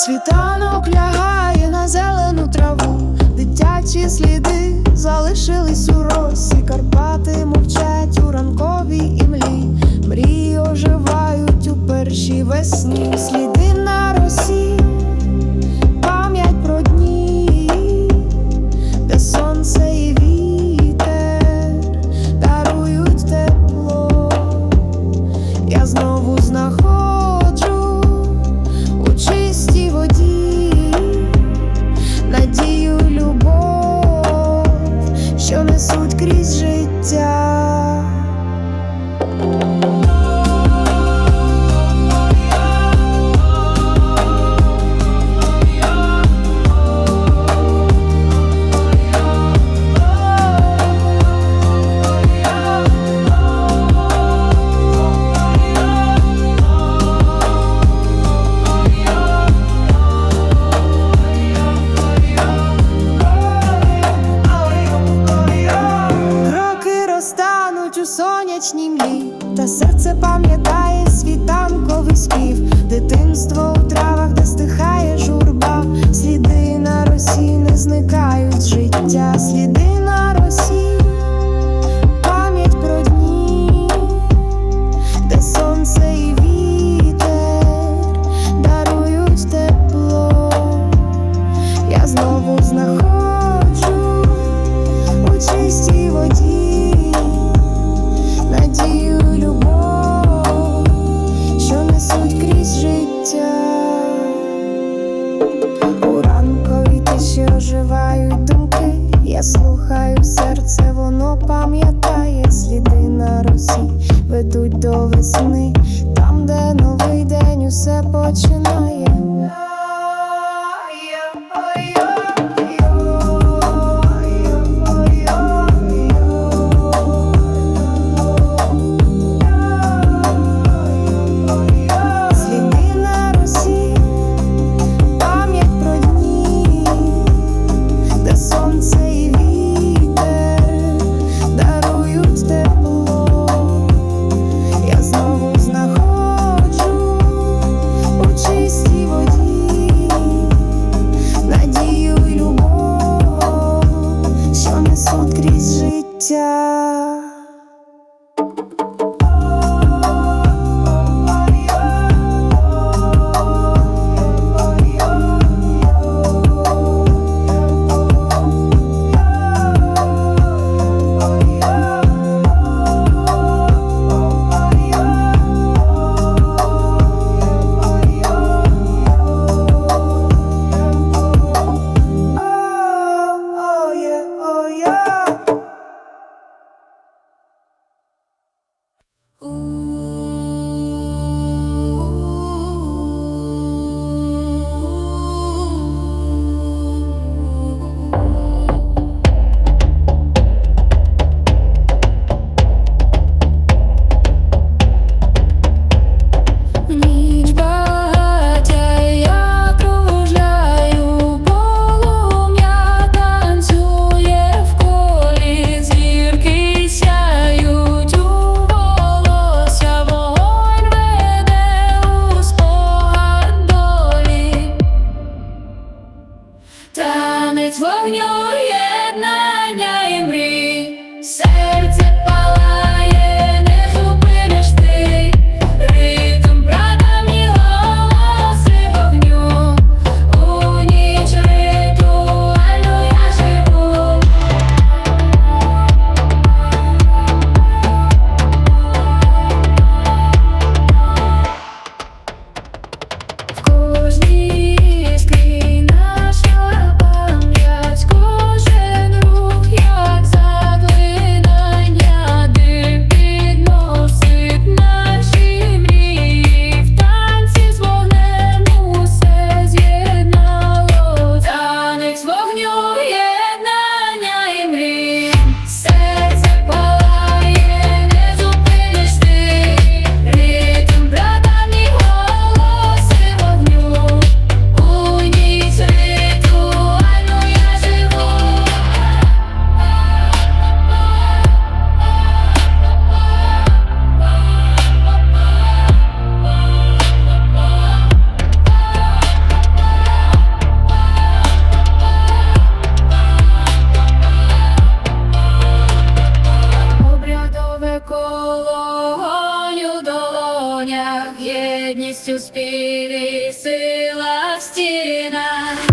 Світанок лягає на зелену траву, дитячі сліди залишились у росі, Карпати мовчать у ранковій імлі, мрії оживають у першій весні, сліди на росі. та серце пам'ятає світанковий спів, дитинство у травах, де стихає журба, сліди на росі не зникають життя, сліди. все починає. Коня єдністю спіли сила в стінах.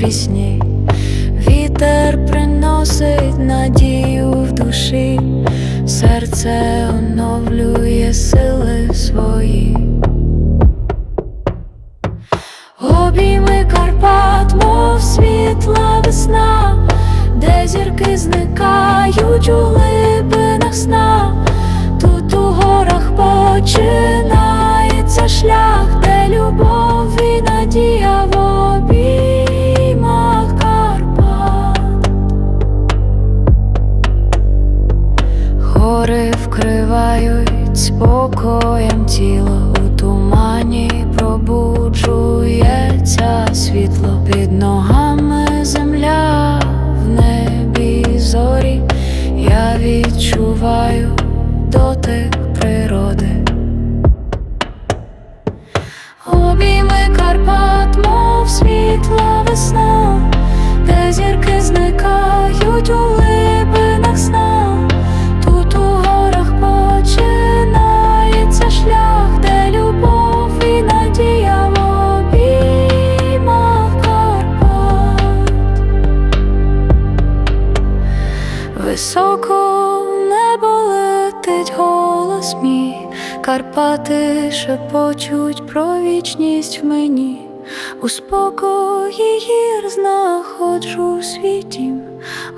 Пісні. Вітер приносить надію в душі, серце оновлює сили свої. Обійми Карпат, мов світла весна, де зірки зникають у глибинах сна. Тут у горах починається Карпати шепочуть про вічність в мені, у спокої гір знаходжу в світі,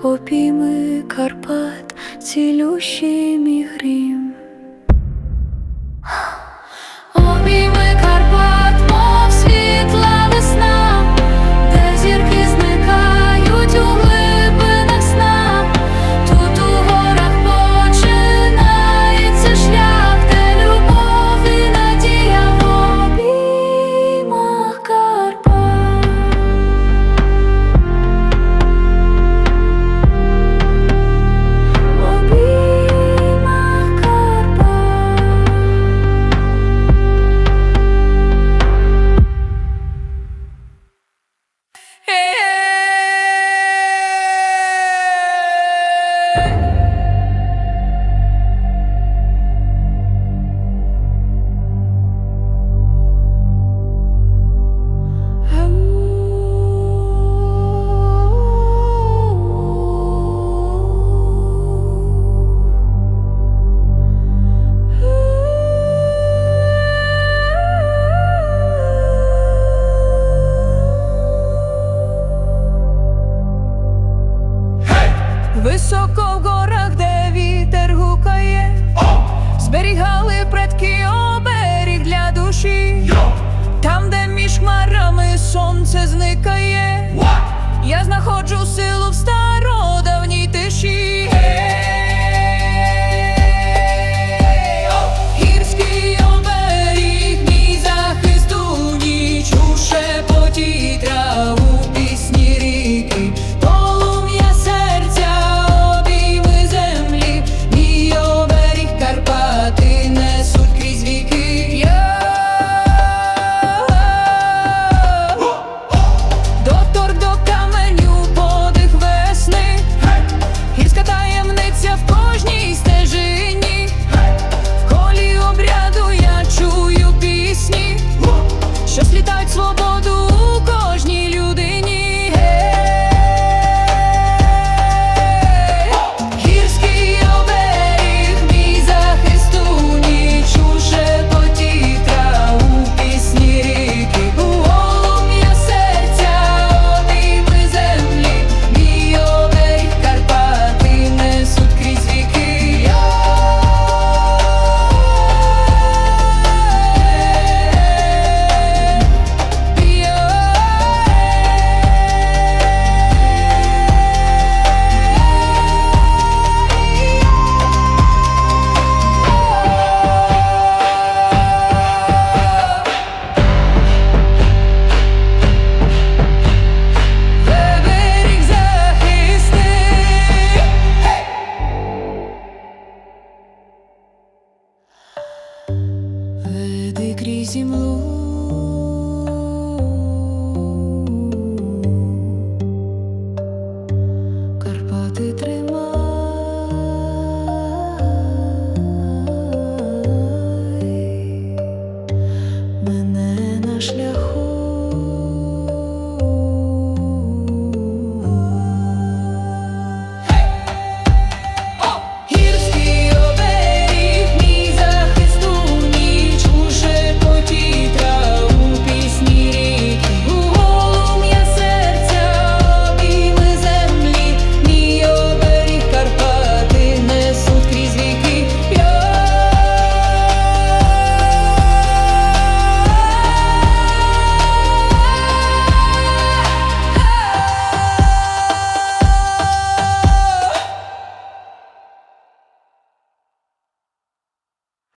обійми Карпат, цілющий мій. високо в горах, де вітер гукає, зберігали предки оберіг для душі, там, де між хмарами сонце зникає, я знаходжу силу в стародавній тиші.